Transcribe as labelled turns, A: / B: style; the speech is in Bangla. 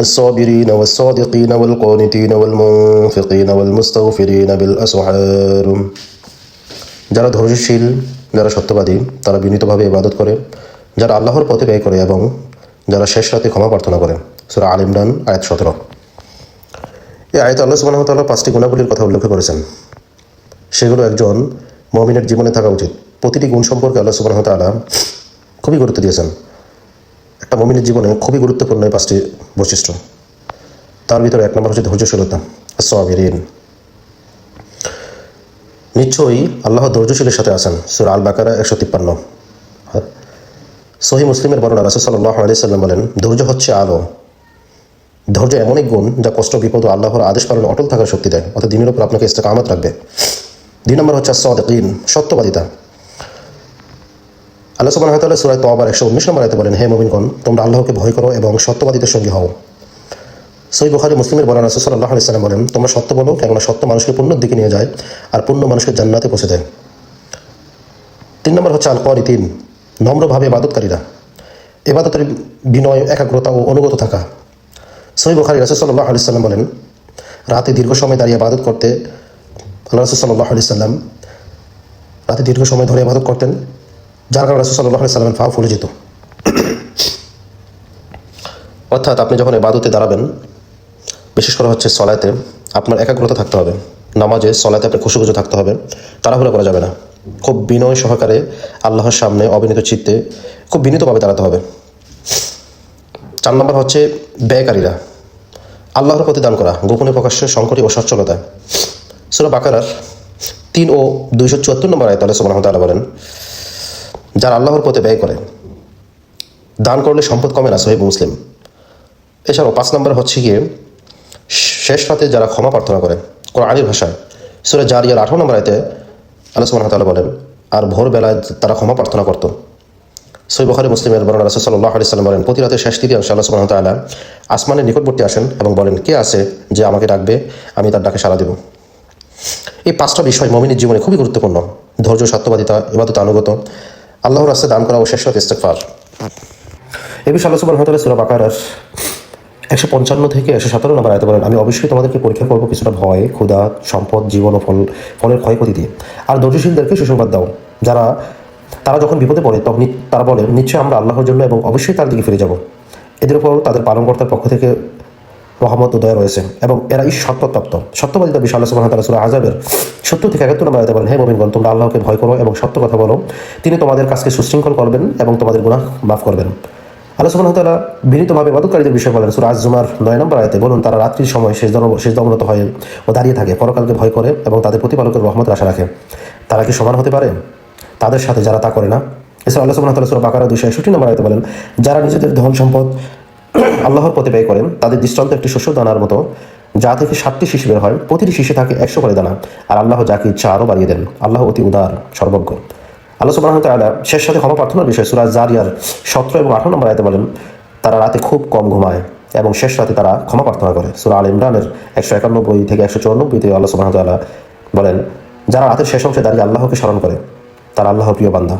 A: الصابرين والصادقين والقانتين والمنفقين والمستغفرين بالأسحار যারা ধৈর্যশীল যারা সত্যবাদী তারা বিনীতভাবে ইবাদত করে যারা আল্লাহর পথে ব্যয় করে এবং যারা শেষ রাতে ক্ষমা প্রার্থনা করে সুরা আল ইমরান আয়াত সতেরো এই আয়ত আল্লাহ সুবাহ তাল্লাহ পাঁচটি গুণাবলীর কথা উল্লেখ করেছেন সেগুলো একজন মমিনের জীবনে থাকা উচিত প্রতিটি গুণ সম্পর্কে আল্লাহ সুবাহ তালা খুবই গুরুত্ব দিয়েছেন একটা মমিনের জীবনে খুবই গুরুত্বপূর্ণ এই পাঁচটি বৈশিষ্ট্য। তার ভিতরে এক নম্বর হচ্ছে ধৈর্যশীলতা সাবিরিন নিশ্চয়ই আল্লাহ ধৈর্যশীলের সাথে আছেন, সুর আল বাকারা একশো তিপ্পান্ন। সহি মুসলিমের বর্ণনা রাসুল সাল্লাহ আলি সাল্লাম বলেন, ধৈর্য হচ্ছে আলো। ধৈর্য এমন এক গুণ যা কষ্ট, বিপদ আল্লাহর আদেশ পালনে অটল থাকার শক্তি দেয়, অর্থাৎ দিনের উপর আপনাকে ইস্তেকামত রাখবে। দুই নম্বর হচ্ছে সদিন সত্যবাদিতা। আল্লাহ সুবাহ তাল্লাহ সুরায় তো আবার একশো উনিশ নম্বর বলেন, হে মোমিনগণ, তোমরা আল্লাহকে ভয় করো এবং সত্যবাদীদের সঙ্গে হও। সই বুখারি মুসলিমের বলেন রাসুল সাল্লাহ আলি সাল্লাম বলেন, তোমরা সত্য বলো, কেননা সত্য মানুষকে পুণ্যের দিকে নিয়ে যায় আর পুণ্য মানুষকে জান্নাতে পৌঁছে দেয়। তিন নম্বর হচ্ছে আল করি তিন নম্রভাবে ইবাদতকারীরা। এবাদতের বিনয়, একাগ্রতা ও অনুগত থাকা। সই বুখারি রাসুল সাল্লাহ আলি সাল্লাম বলেন, রাতে দীর্ঘ সময় দাঁড়িয়ে ইবাদত করতে আল্লাহ রাসুল সাল্লাহ আলি সাল্লাম রাতে দীর্ঘ সময় ধরে ইবাদত করতেন। যার কারণে সাল্লাহ সাল্লামের পা ফুলে যেত। অর্থাৎ আপনি যখন এবাদতে দাঁড়াবেন, বিশেষ করে হচ্ছে সলাতে, আপনার একাগ্রতা থাকতে হবে। নামাজে, সলাতে আপনার খুশুখুশু থাকতে হবে। তাড়াহুড়ো করা যাবে না। খুব বিনয় সহকারে আল্লাহর সামনে অবিনীত চিত্তে খুব বিনীতভাবে দাঁড়াতে হবে। চার নম্বর হচ্ছে ব্যয়কারীরা। আল্লাহর প্রতি দান করা, গোপনে প্রকাশ্যে সংকটে ও সচ্ছলতা। সুরা বাকারার তিন ও দুইশো চুয়াত্তর নম্বর আয়ত আল্লাহ সুবাহ তালা বলেন যারা আল্লাহর পথে ব্যয় করে, দান করলে সম্পদ কমে না সহিব মুসলিম। এছাড়াও পাঁচ নম্বর হচ্ছে গিয়ে, শেষ রাতে যারা ক্ষমা প্রার্থনা করে, কোরআনের ভাষায়, সুরে জারিয়ার আঠারো নম্বর আয়তে আল্লাহ সুবাহ তালা বলেন, আর ভোরবেলায় তারা ক্ষমা প্রার্থনা করতো। সই বখারি মুসলিমের বর্ণনা রাসুল সাল্লাহ আলি সাল্লাম বলেন, প্রতি রাতে শেষ তৃতীয়াংশ আল্লাহ সুবাহ তাল্লাহ আসমানের নিকটবর্তী আসেন এবং বলেন, কে আছে যে আমাকে ডাকবে? আমি তার ডাকে সাড়া দেব। এই পাঁচটা বিষয় মমিনের জীবনে খুবই গুরুত্বপূর্ণ। ধৈর্য, সত্যবাদিতা, ইবাদত আনুগত আল্লাহর রাস্তায় দান করা ও শেষ রাত ইস্তেকফার এই বিষয়ে আল্লাহ সুবাহ সুরা বাকার একশো পঞ্চান্ন থেকে একশো সতেরো নম্বর আয়তে বলেন, আমি অবশ্যই তোমাদেরকে পরীক্ষা করব কিছুটা ভয়, ক্ষুধা, সম্পদ, জীবন ও ফল, ফলের ক্ষয়ক্ষতি দিয়ে। আর ধৈর্যশীলদেরকে সুসংবাদ দাও। যারা, তারা যখন বিপদে পড়ে, তখন তারা বলে, নিশ্চয়ই আমরা আল্লাহর জন্য এবং অবশ্যই তার দিকে ফিরে যাব। এদের উপর তাদের পালনকর্তার পক্ষ থেকে রহমত উদয় রয়েছে এবং এরা এই সত্যপ্রাপ্ত। সত্যবাদিতা বিষয় আল্লাহ সুবাহ তালা সুরা আজাবের সত্য থেকে একাত্তর নম্বর আয়তে বলেন, হে মোমিনগণ তোমরা আল্লাহকে ভয় করো এবং সত্য কথা বলো। তিনি তোমাদের কাজকে সুশৃঙ্খল করবেন এবং তোমাদের গুণাহ মাফ করবেন। আল্লাহ সুবাহ তালা বিনীতভাবে বাদককারীদের বিষয় বলেন সুরাজ জুমার নয় নম্বর আয়তে বলুন, তারা রাত্রির সময় শেষ শেষ দমনত হয়ে ও দাঁড়িয়ে থাকে, পরকালকে ভয় করে এবং তাদের প্রতিপালকের রহমত আশা রাখে। তারা কি সমান হতে পারে? তাদের সাথে যারা তা করে না? এছাড়া আল্লাহ সুবাহ তালা সুরা বাকারা দুশো একষট্টি নম্বর আয়তে বলেন, যারা নিজেদের ধন সম্পদ আল্লাহর পথে ব্যয় করেন, তাদের দৃষ্টান্ত একটি শস্য দানার মতো, যা থেকে সাতটি শিশু বের হয়, প্রতিটি শিশু থাকে একশো করে দানা, আর আল্লাহ যাকে ইচ্ছা আরও বাড়িয়ে দেন। আল্লাহ অতি উদার, সর্বজ্ঞ। আল্লাহ সুবাহ তালা শেষ সাথে ক্ষমা প্রার্থনার বিষয় সুরাজ জারিয়ার সতেরো এবং আঠারো নম্বর আয়তে বলেন, তারা রাতে খুব কম ঘুমায় এবং শেষ রাতে তারা ক্ষমা প্রার্থনা করে। সুরা আল ইমরানের একশো একানব্বই থেকে একশো চুরানব্বইতে আল্লাহ সুবাহ তালা বলেন, যারা রাতের শেষ অংশে দাঁড়িয়ে আল্লাহকে স্মরণ করে, তারা আল্লাহ প্রিয় বান্ধা